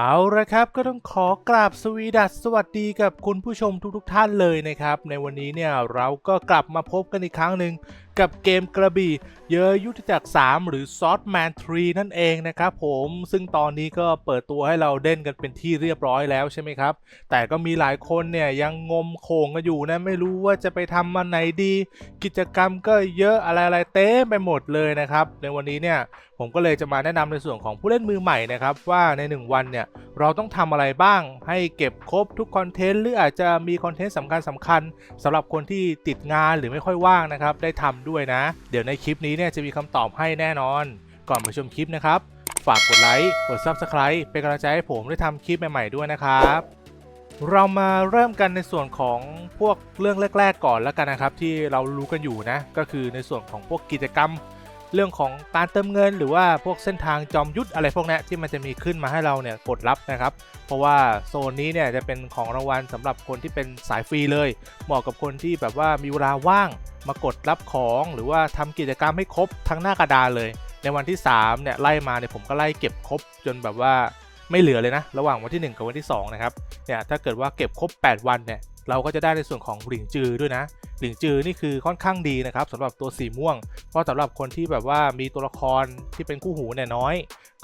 เอาละครับก็ต้องขอกราบสวีดัสสวัสดีกับคุณผู้ชมทุกๆทท่านเลยนะครับ ในวันนี้เนี่ยเราก็กลับมาพบกันอีกครั้งหนึ่ง กับเกมกระบี่ เยอะยุทธจักร 3 หรือ s w o r d Man 3นั่นเองนะครับผมซึ่งตอนนี้ก็เปิดตัวให้เราเล่นกันเป็นที่เรียบร้อยแล้วใช่ไหมครับ แต่ก็มีหลายคนเนี่ยยังงมโขงกันอยู่นะไม่รู้ว่าจะไปทำมันไหนดี กิจกรรมก็เยอะอะไรๆเต็มไปหมดเลยนะครับ ในวันนี้เนี่ยผมก็เลยจะมาแนะนำในส่วนของผู้เล่นมือใหม่นะครับ ว่าใน 1 วันเนี่ยเราต้องทำอะไรบ้าง ให้เก็บครบทุกคอนเทนต์หรืออาจจะมีคอนเทนต์สำคัญสำคัญสำหรับคนที่ติดงานหรือไม่ค่อยว่างนะครับได้ทำด้วยนะ เดี๋ยวในคลิปนี้เนี่ยจะมีคำตอบให้แน่นอน ก่อนไปชมคลิปนะครับ ฝากกดไลค์ กด Subscribe เป็นกำลังใจให้ผมได้ทำคลิปใหม่ๆด้วยนะครับเรามาเริ่มกันในส่วนของพวกเรื่องแรก ๆ ก่อนแล้วกันนะครับ ที่เรารู้กันอยู่นะ ก็คือในส่วนของพวกกิจกรรม เรื่องของการเติมเงิน หรือว่าพวกเส้นทางจอมยุทธอะไรพวกนี้ที่มันจะมีขึ้นมาให้เราเนี่ยกดรับนะครับ เพราะว่าโซนนี้เนี่ยจะเป็นของรางวัลสำหรับคนที่เป็นสายฟรีเลย เหมาะกับคนที่แบบว่ามีเวลาว่างมากดรับของหรือว่าทำกิจกรรมให้ครบทั้งหน้ากระดานเลย ในวันที่3เนี่ยไล่มาเนี่ยผมก็ไล่เก็บครบจนแบบว่าไม่เหลือเลยนะ ระหว่างวันที่ 1 กับวันที่2นะครับเนี่ยถ้าเกิดว่าเก็บครบ 8 วันเนี่ยเราก็จะได้ในส่วนของหลิงจือด้วยนะหลิงจือนี่คือค่อนข้างดีนะครับสำหรับตัวสีม่วง เพราะสำหรับคนที่แบบว่ามีตัวละครที่เป็นคู่หูเนี่ยน้อย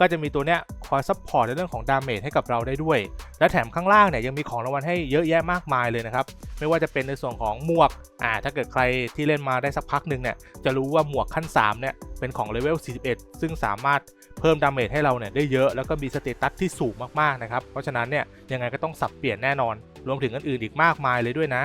ก็จะมีตัวเนี้ยคอยซัพพอร์ตในเรื่องของดาเมจให้กับเราได้ด้วย และแถมข้างล่างเนี่ยยังมีของรางวัลให้เยอะแยะมากมายเลยนะครับ ไม่ว่าจะเป็นในส่วนของหมวกอ่าถ้าเกิดใครที่เล่นมาได้สักพักหนึ่งเนี่ยจะรู้ว่าหมวกขั้น3เนี่ยเป็นของเลเวล 41 ซึ่งสามารถเพิ่มดาเมจให้เราเนี่ยได้เยอะแล้วก็มีสเตตัสที่สูงมากๆนะครับ เพราะฉะนั้นเนี่ยยังไงก็ต้องสับเปลี่ยนแน่นอน รวมถึงอื่นอีกมากมายเลยด้วยนะ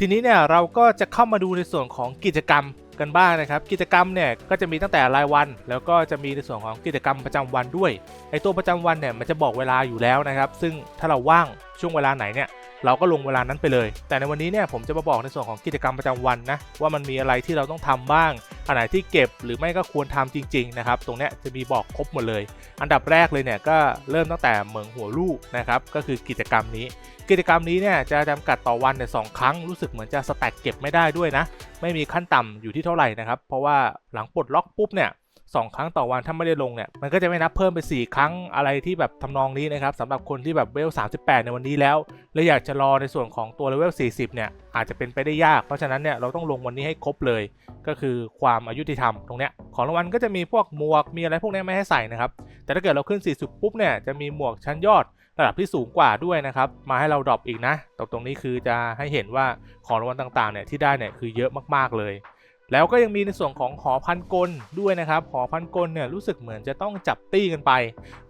ทีนี้เนี่ยเราก็จะเข้ามาดูในส่วนของกิจกรรมกันบ้างนะครับ กิจกรรมเนี่ยก็จะมีตั้งแต่รายวัน แล้วก็จะมีในส่วนของกิจกรรมประจำวันด้วยไอตัวประจำวันเนี่ยมันจะบอกเวลาอยู่แล้วนะครับ ซึ่งถ้าเราว่างช่วงเวลาไหนเนี่ยเราก็ลงเวลานั้นไปเลย แต่ในวันนี้เนี่ยผมจะมาบอกในส่วนของกิจกรรมประจำวันนะว่ามันมีอะไรที่เราต้องทำบ้าง อันไหนที่เก็บหรือไม่ก็ควรทำจริงๆนะครับตรงนี้จะมีบอกครบหมดเลย อันดับแรกเลยเนี่ยก็เริ่มตั้งแต่เหมืองหัวลูกนะครับก็คือกิจกรรมนี้ กิจกรรมนี้เนี่ยจะจำกัดต่อวันเนี่ยสองครั้งรู้สึกเหมือนจะสแต็กเก็บไม่ได้ด้วยนะ ไม่มีขั้นต่ำอยู่ที่เท่าไหร่นะครับเพราะว่าหลังปลดล็อกปุ๊บเนี่ย สองครั้งต่อวันถ้าไม่ได้ลงเนี่ยมันก็จะไม่นับเพิ่มไป 4 ครั้งอะไรที่แบบทำนองนี้นะครับสำหรับคนที่แบบเวล 38 ในวันนี้แล้ว และอยากจะรอในส่วนของตัวเลเวล 40 เนี่ยอาจจะเป็นไปได้ยาก เพราะฉะนั้นเนี่ยเราต้องลงวันนี้ให้ครบเลย ก็คือความอายุติธรรมตรงเนี้ยของรางวัลก็จะมีพวกหมวกมีอะไรพวกนี้ไม่ให้ใส่นะครับแต่ถ้าเกิดเราขึ้น 40 ปุ๊บเนี่ยจะมีหมวกชั้นยอดระดับที่สูงกว่าด้วยนะครับมาให้เราดรอปอีกนะตรงตรงนี้คือจะให้เห็นว่าของรางวัลต่างๆเนี่ยที่ได้เนี่ยคือเยอะมากๆเลย แล้วก็ยังมีในส่วนของหอพันกลด้วยนะครับ หอพันกลเนี่ยรู้สึกเหมือนจะต้องจับตี้กันไป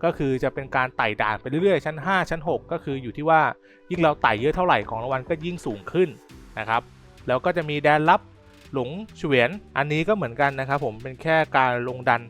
ก็คือจะเป็นการไต่ด่านไปเรื่อยๆ ชั้น 5 ชั้น 6 ก็คืออยู่ที่ว่ายิ่งเราไต่เยอะเท่าไหร่ของรางวัลก็ยิ่งสูงขึ้นนะครับ แล้วก็จะมีแดนลับหลงเฉวียนอันนี้ก็เหมือนกันนะครับ ผมเป็นแค่การลงดัน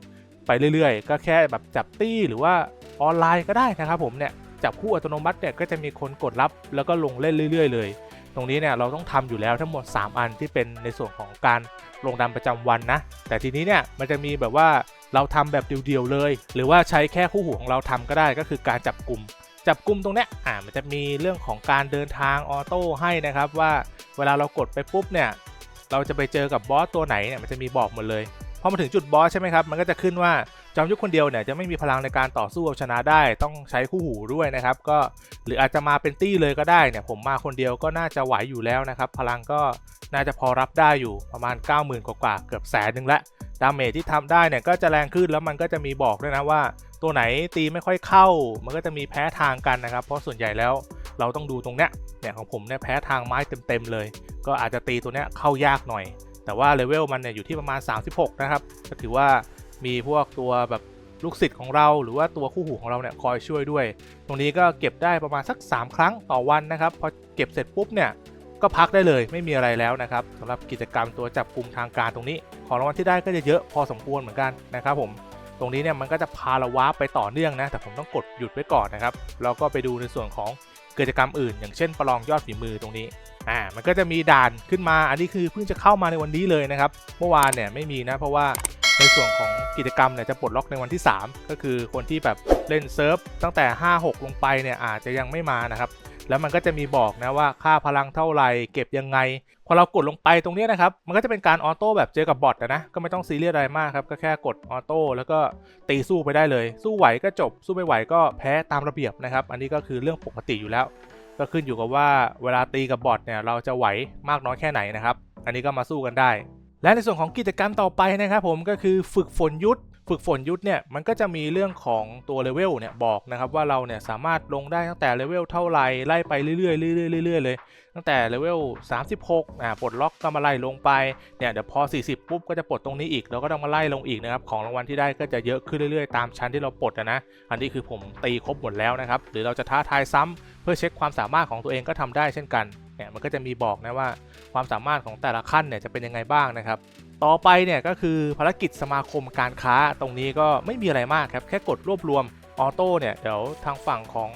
ไปเรื่อยๆ ก็แค่แบบจับตี้หรือว่าออนไลน์ก็ได้นะครับ ผมเนี่ยจับคู่อัตโนมัติเนี่ยก็จะมีคนกดรับแล้วก็ลงเล่นเรื่อย ๆ เลย ตรงนี้เนี่ยเราต้องทำอยู่แล้วทั้งหมด 3 อันที่เป็นในส่วนของการลงดันประจำวันนะ แต่ทีนี้เนี่ยมันจะมีแบบว่าเราทำแบบเดียวๆเลย หรือว่าใช้แค่คู่หูของเราทำก็ได้ก็คือการจับกลุ่ม จับกลุ่มตรงเนี้ยอ่ามันจะมีเรื่องของการเดินทางออโต้ให้นะครับว่าเวลาเรากดไปปุ๊บเนี่ยเราจะไปเจอกับบอสตัวไหนเนี่ยมันจะมีบอกหมดเลยพอมาถึงจุดบอสใช่ไหมครับมันก็จะขึ้นว่า จอมยุทธคนเดียวเนี่ยจะไม่มีพลังในการต่อสู้เอาชนะได้ ต้องใช้คู่หูด้วยนะครับ ก็หรืออาจจะมาเป็นตี้เลยก็ได้เนี่ย ผมมาคนเดียวก็น่าจะไหวอยู่แล้วนะครับ พลังก็น่าจะพอรับได้อยู่ประมาณ 90,000 กว่าๆเกือบแสนหนึ่งละดาเมจที่ทำได้เนี่ยก็จะแรงขึ้นแล้วมันก็จะมีบอกด้วยนะว่า ตัวไหนตีไม่ค่อยเข้า มันก็จะมีแพ้ทางกันนะครับ เพราะส่วนใหญ่แล้วเราต้องดูตรงเนี้ยเนี่ยของผมเนี่ยแพ้ทางไม้เต็มๆเลย ก็อาจจะตีตัวเนี้ยเข้ายากหน่อย แต่ว่าเลเวลมันเนี่ยอยู่ที่ประมาณ 36 นะครับก็ถือว่า มีพวกตัวแบบลูกศิษย์ของเราหรือว่าตัวคู่หูของเราเนี่ยคอยช่วยด้วย ตรงนี้ก็เก็บได้ประมาณสัก 3 ครั้งต่อวันนะครับ พอเก็บเสร็จปุ๊บเนี่ยก็พักได้เลยไม่มีอะไรแล้วนะครับสำหรับกิจกรรมตัวจับกลุ่มทางการตรงนี้ ของรางวัลที่ได้ก็จะเยอะพอสมควรเหมือนกันนะครับผมตรงนี้เนี่ยมันก็จะพาเราวาไปต่อเนื่องนะแต่ผมต้องกดหยุดไว้ก่อนนะครับแล้วก็ไปดูในส่วนของกิจกรรมอื่น อย่างเช่นประลองยอดฝีมือตรงนี้อ่ามันก็จะมีด่านขึ้นมาอันนี้คือเพิ่งจะเข้ามาในวันนี้เลยนะครับ เมื่อวานเนี่ยไม่มีนะเพราะว่า ในส่วนของกิจกรรมเนี่ยจะปลดล็อกในวันที่ 3 ก็คือคนที่แบบเล่นเซิร์ฟตั้งแต่ 5-6 ลงไปเนี่ยอาจจะยังไม่มานะครับ แล้วมันก็จะมีบอกนะว่าค่าพลังเท่าไหร่เก็บยังไง พอเรากดลงไปตรงนี้นะครับ มันก็จะเป็นการออโต้แบบเจอกับบอทนะ ก็ไม่ต้องซีเรียสอะไรมากครับ ก็แค่กดออโต้แล้วก็ตีสู้ไปได้เลย สู้ไหวก็จบ สู้ไม่ไหวก็แพ้ตามระเบียบนะครับ อันนี้ก็คือเรื่องปกติอยู่แล้ว ก็ขึ้นอยู่กับว่าเวลาตีกับบอทเนี่ยเราจะไหวมากน้อยแค่ไหนนะครับ อันนี้ก็มาสู้กันได้ และในส่วนของกิจกรรมต่อไปนะครับผมก็คือฝึกฝนยุทธฝึกฝนยุทธเนี่ยมันก็จะมีเรื่องของตัวเลเวลเนี่ยบอกนะครับว่าเราเนี่ยสามารถลงได้ตั้งแต่เลเวลเท่าไหร่ไล่ไปเรื่อยๆเรื่อยๆเรื่อยๆเลยตั้งแต่เลเวล36อ่าปลดล็อกก็มาไล่ลงไปเนี่ยเดี๋ยวพอ 40 ปุ๊บก็จะปลดตรงนี้อีกแล้วก็ต้องมาไล่ลงอีกนะครับของรางวัลที่ได้ก็จะเยอะขึ้นเรื่อยๆตามชั้นที่เราปลดอะนะอันนี้คือผมตีครบหมดแล้วนะครับหรือเราจะท้าทายซ้ำเพื่อเช็คความสามารถของตัวเองก็ทำได้เช่นกัน เนี่ยมันก็จะมีบอกนะว่าความสามารถของแต่ละขั้นเนี่ยจะเป็นยังไงบ้างนะครับ ต่อไปเนี่ยก็คือภารกิจสมาคมการค้าตรงนี้ก็ไม่มีอะไรมากครับแค่กดรวบรวมออโต้เนี่ยเดี๋ยวทางฝั่งของ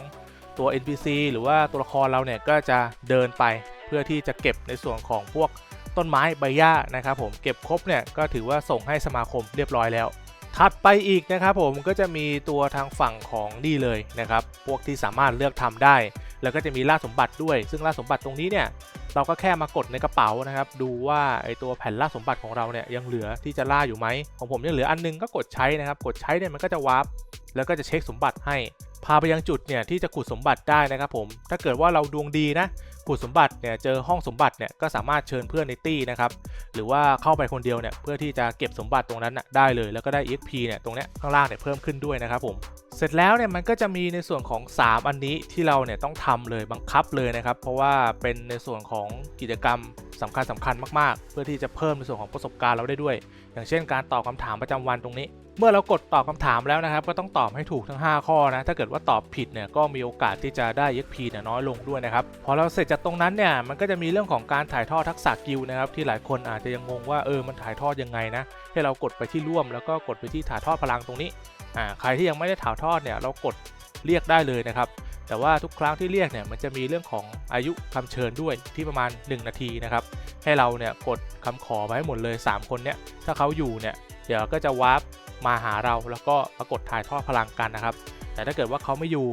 ตัว NPC หรือว่าตัวละครเราเนี่ยก็จะเดินไปเพื่อที่จะเก็บในส่วนของพวกต้นไม้ใบหญ้านะครับผมเก็บครบเนี่ยก็ถือว่าส่งให้สมาคมเรียบร้อยแล้ว ถัดไปอีกนะครับผมก็จะมีตัวทางฝั่งของนี่เลยนะครับพวกที่สามารถเลือกทำได้ แล้วก็จะมีล่าสมบัติด้วย ซึ่งล่าสมบัติตรงนี้เนี่ยเราก็แค่มากดในกระเป๋านะครับ ดูว่าไอตัวแผ่นล่าสมบัติของเราเนี่ยยังเหลือที่จะล่าอยู่ไหมของผมยังเหลืออันนึงก็กดใช้นะครับ กดใช้เนี่ยมันก็จะวาร์ปแล้วก็จะเช็คสมบัติให้าไปยังจุดเนี่ยที่จะขุดสมบัติได้นะครับผมถ้าเกิดว่าเราดวงดีนะขุดสมบัติเนี่ยเจอห้องสมบัติเนี่ยก็สามารถเชิญเพื่อนในตี้นะครับหรือว่าเข้าไปคนเดียวเนี่ยเพื่อที่จะเก็บสมบัติตรงนั้นนะได้เลย แล้วก็ได้ EXP เนี่ยตรงเนี้ยข้างล่างเนี่ยเพิ่มขึ้นด้วยนะครับผมเสร็จแล้วเนี่ยมันก็จะมีในส่วนของ 3 อันนี้ที่เราเนี่ยต้องทำเลยบังคับเลยนะครับ เพราะว่าเป็นในส่วนของกิจกรรมสำคัญสำคัญมากๆ เพื่อที่จะเพิ่มในส่วนของประสบการณ์เราได้ด้วย อย่างเช่นการตอบคำถามประจำวันตรงนี้เมื่อเรากดตอบคำถามแล้วนะครับ ก็ต้องตอบให้ถูกทั้ง 5 ข้อนะ ถ้าเกิดว่าตอบผิดเนี่ยก็มีโอกาสที่จะได้ EXP เนี่ยน้อยลงด้วยนะครับ พอเราเสร็จจากตรงนั้นเนี่ยมันก็จะมีเรื่องของการถ่ายทอดทักษะกิลนะครับที่หลายคนอาจจะยังงงว่าเออมันถ่ายทอดยังไงนะให้เรากดไปที่ร่วมแล้วก็กดไปที่ถ่ายทอดพลังตรงนี้อ่าใครที่ยังไม่ได้ถ่ายทอดเนี่ยเรากดเรียกได้เลยนะครับแต่ว่าทุกครั้งที่เรียกเนี่ยมันจะมีเรื่องของอายุคำเชิญด้วยที่ประมาณ 1 นาทีนะครับให้เราเนี่ยกดคำขอไปให้หมดเลย 3 คนเนี่ยถ้าเขาอยู่เนี่ยเดี๋ยวก็จะวาร์ป มาหาเราแล้วก็มากดถ่ายทอดพลังกันนะครับ แต่ถ้าเกิดว่าเขาไม่อยู่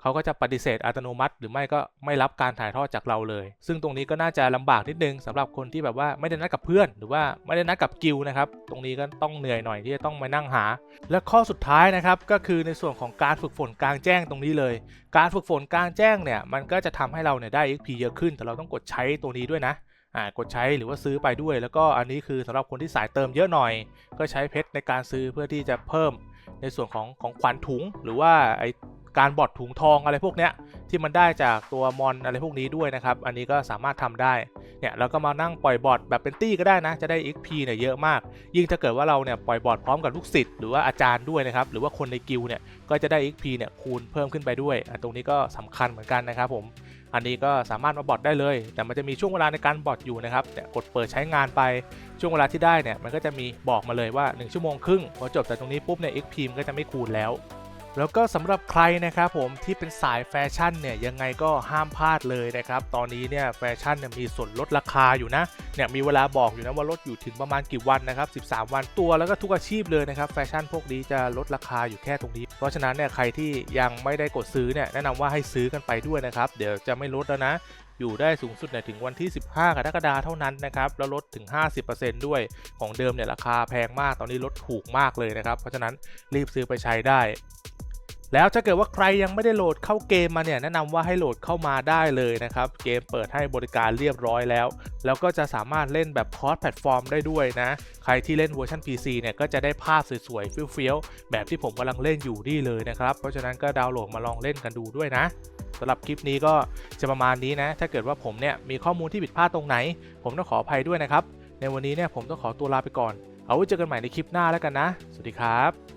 เขาก็จะปฏิเสธอัตโนมัติ หรือไม่ก็ไม่รับการถ่ายทอดจากเราเลย ซึ่งตรงนี้ก็น่าจะลำบากนิดนึงสำหรับคนที่แบบว่าไม่ได้นัดกับเพื่อน หรือว่าไม่ได้นัดกับกิลนะครับ ตรงนี้ก็ต้องเหนื่อยหน่อยที่จะต้องมานั่งหา และข้อสุดท้ายนะครับก็คือในส่วนของการฝึกฝนกลางแจ้งตรงนี้เลย การฝึกฝนกลางแจ้งเนี่ยมันก็จะทำให้เราเนี่ยได้ XP เยอะขึ้น แต่เราต้องกดใช้ตัวนี้ด้วยนะ อ่ากดใช้หรือว่าซื้อไปด้วย แล้วก็อันนี้คือสำหรับคนที่สายเติมเยอะหน่อย ก็ใช้เพชรในการซื้อเพื่อที่จะเพิ่มในส่วนของของขวัญถุง หรือว่าไอการบอดถุงทองอะไรพวกเนี้ยที่มันได้จากตัวมอนอะไรพวกนี้ด้วยนะครับ อันนี้ก็สามารถทำได้ เนี่ยเราก็มานั่งปล่อยบอดแบบเป็นตี้ก็ได้นะ จะได้ XP เนี่ยเยอะมาก ยิ่งถ้าเกิดว่าเราเนี่ยปล่อยบอดพร้อมกับลูกศิษย์หรือว่าอาจารย์ด้วยนะครับ หรือว่าคนในกิลด์เนี่ยก็จะได้ XP เนี่ยคูณเพิ่มขึ้นไปด้วยอะตรงนี้ก็สำคัญเหมือนกันนะครับผม อันนี้ก็สามารถมาบอทได้เลย แต่มันจะมีช่วงเวลาในการบอทอยู่นะครับเนี่ยกดเปิดใช้งานไปช่วงเวลาที่ได้เนี่ยมันก็จะมีบอกมาเลยว่า 1 ชั่วโมงครึ่งพอจบจากตรงนี้ปุ๊บเนี่ย XP มันก็จะไม่คูณแล้ว แล้วก็สำหรับใครนะครับผมที่เป็นสายแฟชั่นเนี่ยยังไงก็ห้ามพลาดเลยนะครับ ตอนนี้เนี่ยแฟชั่นเนี่ยมีส่วนลดราคาอยู่นะเนี่ยมีเวลาบอกอยู่นะว่าลดอยู่ถึงประมาณกี่วันนะครับ 13 วันตัวแล้วก็ทุกอาชีพเลยนะครับแฟชั่นพวกนี้จะลดราคาอยู่แค่ตรงนี้ เพราะฉะนั้นเนี่ยใครที่ยังไม่ได้กดซื้อเนี่ยแนะนำว่าให้ซื้อกันไปด้วยนะครับ เดี๋ยวจะไม่ลดแล้วนะอยู่ได้สูงสุดเนี่ยถึงวันที่ 15 กรกฎาคมเท่านั้นนะครับ แล้วลดถึง 50%ด้วย ของเดิมเนี่ยราคาแพงมาก ตอนนี้ลดถูกมากเลยนะครับ เพราะฉะนั้นรีบซื้อไปใช้ได้ แล้วถ้าเกิดว่าใครยังไม่ได้โหลดเข้าเกมมาเนี่ยแนะนำว่าให้โหลดเข้ามาได้เลยนะครับ เกมเปิดให้บริการเรียบร้อยแล้ว แล้วก็จะสามารถเล่นแบบคอร์สแพลตฟอร์มได้ด้วยนะ ใครที่เล่นเวอร์ชัน PC เนี่ยก็จะได้ภาพสวยๆเฟี้ยวๆแบบที่ผมกำลังเล่นอยู่นี่เลยนะครับ เพราะฉะนั้นก็ดาวน์โหลดมาลองเล่นกันดูด้วยนะสำหรับคลิปนี้ก็จะประมาณนี้นะ ถ้าเกิดว่าผมเนี่ยมีข้อมูลที่ผิดพลาดตรงไหน ผมต้องขออภัยด้วยนะครับ ในวันนี้เนี่ยผมต้องขอตัวลาไปก่อน เอาไว้เจอกันใหม่ในคลิปหน้าแล้วกันนะ สวัสดีครับ